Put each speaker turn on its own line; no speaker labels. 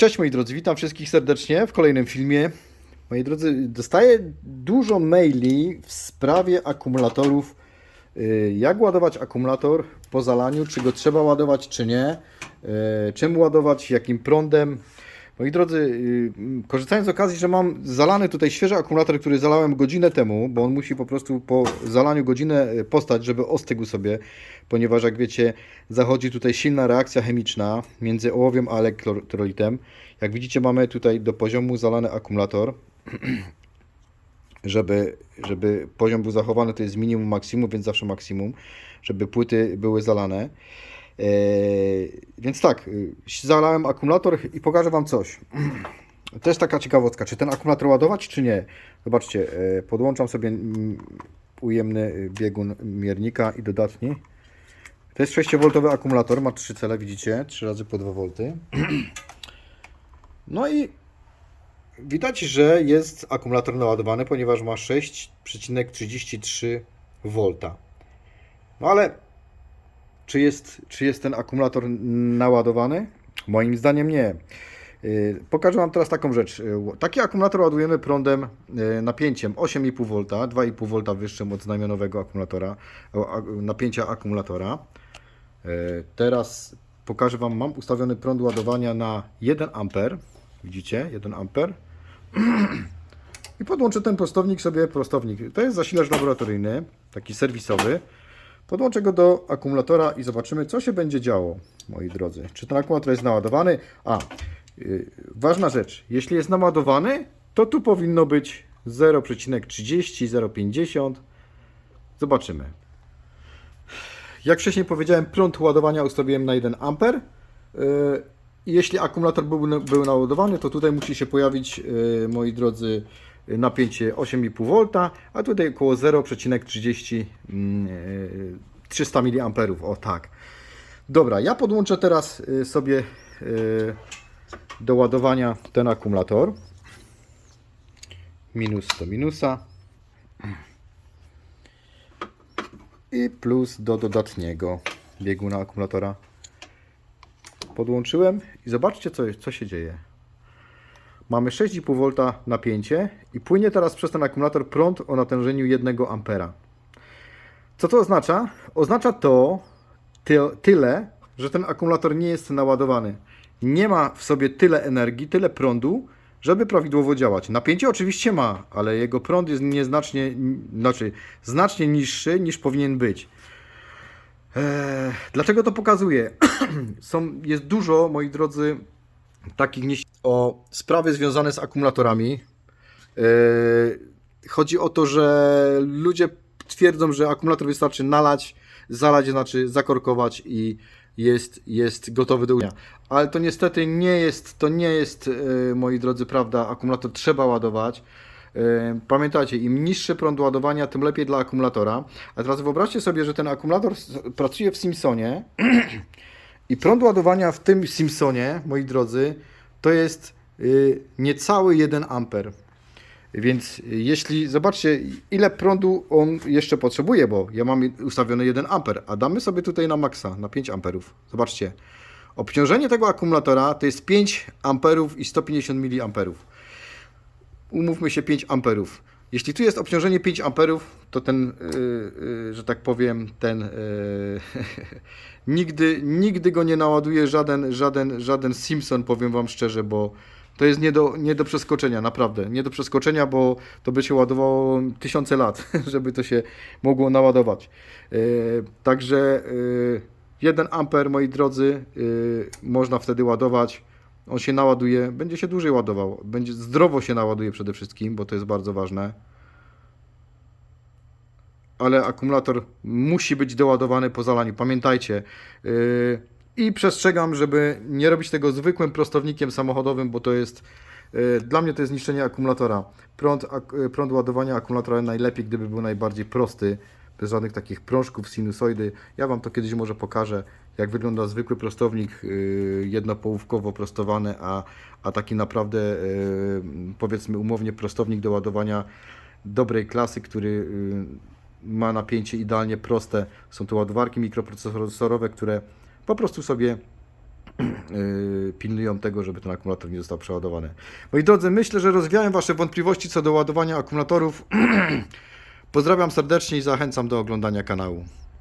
Cześć moi drodzy, witam wszystkich serdecznie w kolejnym filmie. Moi drodzy, dostaję dużo maili w sprawie akumulatorów. y, Jak ładować akumulator po zalaniu, czy go trzeba ładować, czy nie, y, czym ładować, jakim prądem. Moi drodzy, y, korzystając z okazji, że mam zalany tutaj świeży akumulator, który zalałem godzinę temu, bo on musi po prostu po zalaniu godzinę y, postać, żeby ostygł sobie, ponieważ jak wiecie, zachodzi tutaj silna reakcja chemiczna między ołowiem a elektrolitem. Jak widzicie, mamy tutaj do poziomu zalany akumulator. Żeby, żeby poziom był zachowany, to jest minimum, maksimum, więc zawsze maksimum, żeby płyty były zalane. Eee, więc tak, y, zalałem akumulator i pokażę Wam coś. Jest taka ciekawostka, czy ten akumulator ładować, czy nie. Zobaczcie, e, podłączam sobie ujemny y, biegun miernika i dodatni. To jest 6V akumulator, ma trzy cele, widzicie, 3 razy po 2 V. No i widać, że jest akumulator naładowany, ponieważ ma 6,33 V. No ale czy jest, czy jest ten akumulator naładowany? Moim zdaniem nie. Yy, Pokażę Wam teraz taką rzecz. Yy, Taki akumulator ładujemy prądem yy, napięciem 8,5 V, 2,5 V wyższym od znamionowego akumulatora, napięcia akumulatora. Teraz pokażę Wam, mam ustawiony prąd ładowania na 1 A. Widzicie? 1 A. I podłączę ten prostownik sobie, prostownik. To jest zasilacz laboratoryjny, taki serwisowy. Podłączę go do akumulatora i zobaczymy, co się będzie działo, moi drodzy. Czy ten akumulator jest naładowany? A, yy, ważna rzecz. Jeśli jest naładowany, to tu powinno być 0,30, 0,50. Zobaczymy. Jak wcześniej powiedziałem, prąd ładowania ustawiłem na 1 A. Yy, Jeśli akumulator był, był naładowany, to tutaj musi się pojawić, yy, moi drodzy, napięcie 8,5 V, a tutaj około 0,30 mm, yy, 300 mA. O tak. Dobra, ja podłączę teraz yy, sobie yy, do ładowania ten akumulator. Minus do minusa. I plus do dodatniego bieguna akumulatora. Podłączyłem i zobaczcie, co, co się dzieje. Mamy 6,5 V napięcie i płynie teraz przez ten akumulator prąd o natężeniu 1 A. Co to oznacza? Oznacza to ty, tyle, że ten akumulator nie jest naładowany. Nie ma w sobie tyle energii, tyle prądu, żeby prawidłowo działać. Napięcie oczywiście ma, ale jego prąd jest nieznacznie, znaczy znacznie niższy niż powinien być. Eee, dlaczego to pokazuję? Są, jest dużo, moi drodzy, takich nieś- o sprawy związane z akumulatorami. Eee, chodzi o to, że ludzie twierdzą, że akumulator wystarczy nalać, zalać, znaczy zakorkować i jest, jest gotowy do użycia. Ale to niestety nie jest, to nie jest, e, moi drodzy, prawda, akumulator trzeba ładować. E, Pamiętajcie, im niższy prąd ładowania, tym lepiej dla akumulatora. A teraz wyobraźcie sobie, że ten akumulator pracuje w Simpsonie i prąd ładowania w tym Simpsonie, moi drodzy, to jest y, niecały 1 amper. Więc y, jeśli zobaczcie, ile prądu on jeszcze potrzebuje, bo ja mam ustawiony 1 amper, a damy sobie tutaj na maksa, na 5 amperów. Zobaczcie. Obciążenie tego akumulatora to jest 5 amperów i 150 miliamperów. Umówmy się 5 amperów. Jeśli tu jest obciążenie 5 amperów, to ten, yy, yy, że tak powiem, ten yy, nigdy, nigdy go nie naładuje żaden, żaden, żaden Simpson, powiem Wam szczerze, bo to jest nie do, nie do przeskoczenia, naprawdę. Nie do przeskoczenia, bo to by się ładowało tysiące lat, żeby to się mogło naładować. Yy, także yy, 1 amper, moi drodzy, yy, można wtedy ładować. On się naładuje, będzie się dłużej ładował. Będzie zdrowo się naładuje przede wszystkim, bo to jest bardzo ważne. Ale akumulator musi być doładowany po zalaniu. Pamiętajcie. Yy, I przestrzegam, żeby nie robić tego zwykłym prostownikiem samochodowym, bo to jest yy, dla mnie to jest niszczenie akumulatora. Prąd, ak, prąd ładowania akumulatora najlepiej, gdyby był najbardziej prosty, żadnych takich prążków, sinusoidy. Ja Wam to kiedyś może pokażę, jak wygląda zwykły prostownik yy, jednopołówkowo prostowany, a, a taki naprawdę yy, powiedzmy umownie prostownik do ładowania dobrej klasy, który yy, ma napięcie idealnie proste. Są to ładowarki mikroprocesorowe, które po prostu sobie pilnują tego, żeby ten akumulator nie został przeładowany. Moi drodzy, myślę, że rozwiałem Wasze wątpliwości co do ładowania akumulatorów. Pozdrawiam serdecznie i zachęcam do oglądania kanału.